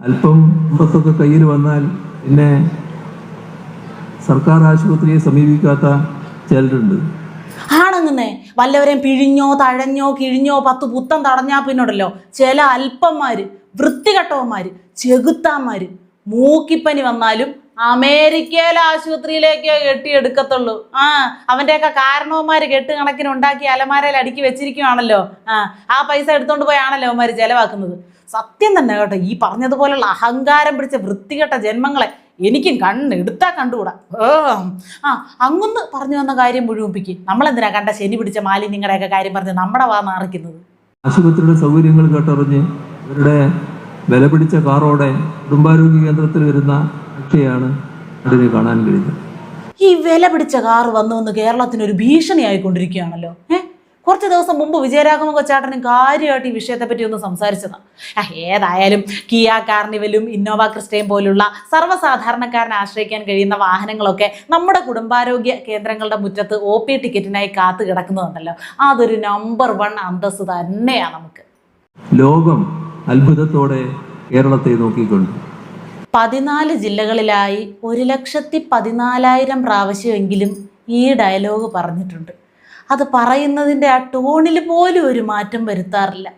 അല്പം സമ്പത്തൊക്കെ കയ്യിൽ വന്നാൽ പിന്നെ സർക്കാർ ആശുപത്രിയെ സമീപിക്കാത്ത ചിലരുണ്ട്. ആണങ്ങനെ വല്ലവരെയും പിഴിഞ്ഞോ തഴഞ്ഞോ കിഴിഞ്ഞോ പത്ത് പുത്തം തടഞ്ഞാ പിന്നോടല്ലോ. ചില അല്പന്മാര് വൃത്തികെട്ടവന്മാര് ചെകുത്താന്മാര് മൂക്കിപ്പനി വന്നാലും അമേരിക്കയിലെ ആശുപത്രിയിലേക്ക് കെട്ടിയെടുക്കത്തുള്ളൂ. ആ അവന്റെയൊക്കെ കാരണവന്മാര് കെട്ട് കണക്കിന് ഉണ്ടാക്കി അലമാരയിൽ അടുക്കി വെച്ചിരിക്കുവാണല്ലോ. ആ ആ പൈസ എടുത്തോണ്ട് പോയാണല്ലോ അവന്മാര് ചെലവാക്കുന്നത്. സത്യം തന്നെ കേട്ടോ ഈ പറഞ്ഞതുപോലുള്ള അഹങ്കാരം പിടിച്ച വൃത്തികെട്ട ജന്മങ്ങളെ എനിക്കും കണ്ണ് എടുത്താൽ കണ്ടുകൂടാ. ആ അങ്ങൊന്ന് പറഞ്ഞു വന്ന കാര്യം മുഴുവിപ്പിക്കും. നമ്മളെന്തിനാ കണ്ട ശനി പിടിച്ച മാലിന്യങ്ങളുടെയൊക്കെ കാര്യം പറഞ്ഞ് നമ്മുടെ വാ നാറിക്കുന്നത്? ആശുപത്രിയുടെ സൗകര്യങ്ങൾ കേട്ടറിഞ്ഞ് അവരുടെ വില പിടിച്ച കാറോടെ കുടുംബാരോഗ്യ കേന്ദ്രത്തിൽ വരുന്ന രക്ഷയാണ് അതിനെ കാണാൻ കഴിഞ്ഞത്. ഈ വില പിടിച്ച കാറ് വന്നു വന്ന് കേരളത്തിന് ഒരു ഭീഷണി ആയിക്കൊണ്ടിരിക്കുകയാണല്ലോ. ഏ? കുറച്ച് ദിവസം മുമ്പ് വിജയരാഘവ കൊച്ചാട്ടനും കാര്യമായിട്ട് ഈ വിഷയത്തെ പറ്റി ഒന്ന് സംസാരിച്ചതാണ് ഏതായാലും കിയ കാർണിവലും ഇന്നോവ ക്രിസ്റ്റയും പോലുള്ള സർവസാധാരണക്കാരനെ ആശ്രയിക്കാൻ കഴിയുന്ന വാഹനങ്ങളൊക്കെ നമ്മുടെ കുടുംബാരോഗ്യ കേന്ദ്രങ്ങളുടെ മുറ്റത്ത് ഒ പി ടിക്കറ്റിനായി കാത്തു കിടക്കുന്നുണ്ടല്ലോ അതൊരു നമ്പർ വൺ അന്തസ് തന്നെയാണ് നമുക്ക്. ലോകം അത്ഭുതത്തോടെ കേരളത്തെ നോക്കിക്കൊണ്ട് പതിനാല് ജില്ലകളിലായി ഒരു ലക്ഷത്തി പതിനാലായിരം പ്രാവശ്യമെങ്കിലും ഈ ഡയലോഗ് പറഞ്ഞിട്ടുണ്ട്. അത് പറയുന്നതിന്റെ ആ ടോണിൽ പോലും ഒരു മാറ്റം വരുത്താറില്ല.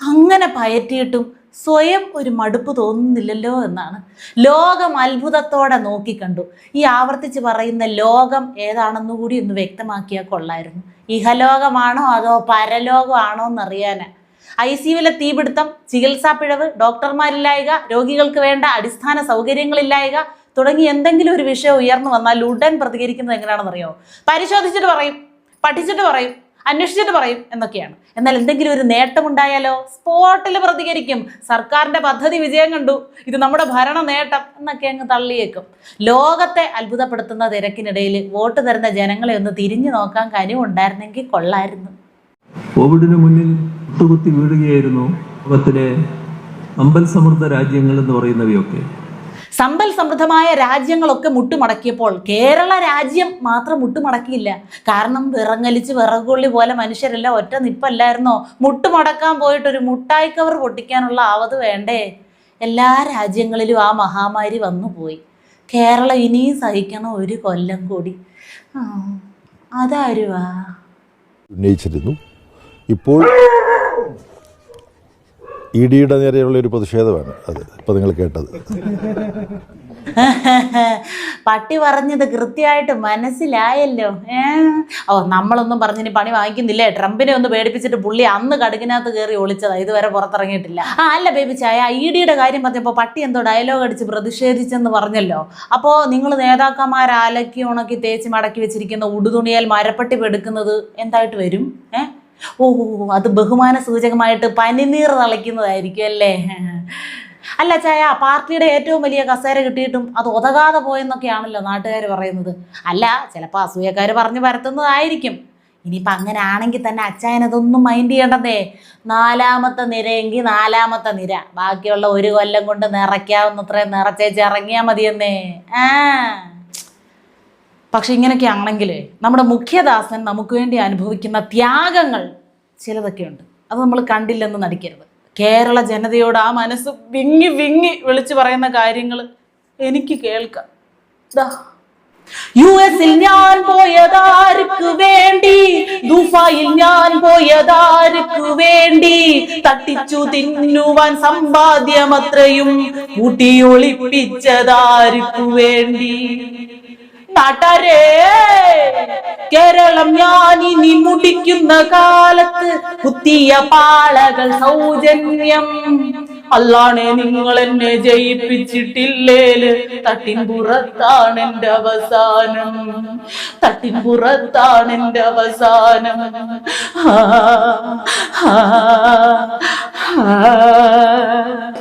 അങ്ങനെ പയറ്റിയിട്ടും സ്വയം ഒരു മടുപ്പ് തോന്നുന്നില്ലല്ലോ എന്നാണ്. ലോകം അത്ഭുതത്തോടെ നോക്കിക്കണ്ടു ഈ ആവർത്തിച്ച് പറയുന്ന ലോകം ഏതാണെന്നുകൂടി ഒന്ന് വ്യക്തമാക്കിയാൽ കൊള്ളായിരുന്നു. ഇഹലോകമാണോ അതോ പരലോകമാണോ എന്നറിയാനാ. ഐ സിയുവിലെ തീപിടുത്തം ചികിത്സാ പിഴവ് ഡോക്ടർമാരില്ലായക രോഗികൾക്ക് വേണ്ട അടിസ്ഥാന സൗകര്യങ്ങളില്ലായക തുടങ്ങി എന്തെങ്കിലും ഒരു വിഷയം ഉയർന്നു വന്നാൽ ഉടൻ പ്രതികരിക്കുന്നത് എങ്ങനെയാണെന്നറിയോ പരിശോധിച്ചിട്ട് പറയും പഠിച്ചിട്ട് പറയും അന്വേഷിച്ചിട്ട് പറയും എന്നൊക്കെയാണ്. എന്നാൽ എന്തെങ്കിലും ഒരു നേട്ടമുണ്ടായാലോ? സ്പോട്ടിൽ പ്രതികരിക്കും. സർക്കാരിന്റെ പദ്ധതി വിജയം കണ്ടു. ഇത് നമ്മുടെ ഭരണ നേട്ടം എന്നൊക്കെ അങ്ങ് തള്ളിയേക്കും. ലോകത്തെ അത്ഭുതപ്പെടുത്തുന്ന തിരക്കിനിടയിൽ വോട്ട് തരുന്ന ജനങ്ങളെ ഒന്ന് തിരിഞ്ഞു നോക്കാൻ കനിവുണ്ടായിരുന്നെങ്കിൽ കൊള്ളായിരുന്നു. കോവിഡിന് മുന്നിൽ മുട്ടുകുത്തി വീഴുകയായിരുന്നു ലോകത്തിലെ അമ്പൽ സമൃദ്ധ രാജ്യങ്ങൾ എന്ന് പറയുന്നവയൊക്കെ. സമ്പൽ സമൃദ്ധമായ രാജ്യങ്ങളൊക്കെ മുട്ടുമടക്കിയപ്പോൾ കേരള രാജ്യം മാത്രം മുട്ടുമടക്കിയില്ല. കാരണം വിറങ്ങലിച്ച് വിറകുള്ളി പോലെ മനുഷ്യരെല്ലാം ഒറ്റ നിപ്പല്ലായിരുന്നോ? മുട്ടുമടക്കാൻ പോയിട്ട് ഒരു മുട്ടായി കവർ പൊട്ടിക്കാനുള്ള ആവത് വേണ്ടേ? എല്ലാ രാജ്യങ്ങളിലും ആ മഹാമാരി വന്നുപോയി. കേരളം ഇനിയും സഹിക്കണം ഒരു കൊല്ലം കൂടി. ആ, അതാരുവാ? ഉന്നയിച്ചിരുന്നു. ഇപ്പോൾ ഇ ഡിയുടെ നേരെയുള്ള ഒരു പ്രതിഷേധമാണ് അത് ഇപ്പൊ നിങ്ങൾ കേട്ടത്. പട്ടി പറഞ്ഞത് കൃത്യമായിട്ട് മനസ്സിലായല്ലോ. ഏ? ഓ നമ്മളൊന്നും പറഞ്ഞിന് പണി വാങ്ങിക്കുന്നില്ലേ? ട്രംപിനെ ഒന്ന് പേടിപ്പിച്ചിട്ട് പുള്ളി അന്ന് കടുകിനകത്ത് കയറി ഒളിച്ചതാ. ഇതുവരെ പുറത്തിറങ്ങിയിട്ടില്ല. ആ അല്ല ബേബി ചായ ഡിയുടെ കാര്യം പറഞ്ഞപ്പോൾ പട്ടി എന്തോ ഡയലോഗ് അടിച്ച് പ്രതിഷേധിച്ചെന്ന് പറഞ്ഞല്ലോ. അപ്പോൾ നിങ്ങൾ നേതാക്കന്മാർ അലക്കി ഉണക്കി തേച്ച് മടക്കി വെച്ചിരിക്കുന്ന ഉടുതുണിയാൽ മരപ്പട്ടി പെടുക്കുന്നത് എന്തായിട്ട് വരും? ഏ? ഓ അത് ബഹുമാന സൂചകമായിട്ട് പനിനീർ തളിക്കുന്നതായിരിക്കും അല്ലേ? അല്ല ചായ പാർട്ടിയുടെ ഏറ്റവും വലിയ കസേര കിട്ടിയിട്ടും അത് ഒതകാതെ പോയെന്നൊക്കെയാണല്ലോ നാട്ടുകാർ പറയുന്നത്. അല്ല ചിലപ്പോൾ അസൂയക്കാർ പറഞ്ഞു പരത്തുന്നതായിരിക്കും. ഇനിയിപ്പോൾ അങ്ങനെ ആണെങ്കിൽ തന്നെ അച്ചായനതൊന്നും മൈൻഡ് ചെയ്യേണ്ടതേ. നാലാമത്തെ നിരയെങ്കിൽ നാലാമത്തെ നിര. ബാക്കിയുള്ള ഒരു കൊല്ലം കൊണ്ട് നിറയ്ക്കാവുന്നത്രയും നിറച്ചേച്ച് ഇറങ്ങിയാൽ മതിയെന്നേ. ആ. പക്ഷെ ഇങ്ങനെയൊക്കെ ആണെങ്കിൽ നമ്മുടെ മുഖ്യദാസൻ നമുക്ക് വേണ്ടി അനുഭവിക്കുന്ന ത്യാഗങ്ങൾ ചിലതൊക്കെയുണ്ട്. അത് നമ്മൾ കണ്ടില്ലെന്ന് നടിക്കരുത്. കേരള ജനതയോട് ആ മനസ്സ് വിങ്ങി വിങ്ങി വിളിച്ചു പറയുന്ന കാര്യങ്ങൾ എനിക്ക് കേൾക്കാം. യു എസിൽ ഞാൻ പോയതാർക്ക് വേണ്ടി ദുബായിൽ ഞാൻ പോയതാർക്ക് വേണ്ടി തട്ടിച്ചു തിന്നുവാൻ സമ്പാദ്യമത്രയും കൂട്ടി ഒളിപ്പിച്ചതാർക്ക് വേണ്ടി. കേരളം ഞാൻ ഇനി മുടിക്കുന്ന കാലത്ത് കുത്തിയ പാളകൾ സൗജന്യം. അല്ലാണെ നിങ്ങൾ എന്നെ ജയിപ്പിച്ചിട്ടില്ലേൽ? തട്ടിൻപുറത്താണ് എന്റെ അവസാനം. തട്ടിൻപുറത്താണ് എന്റെ അവസാനം. ആ, ആ, ആ.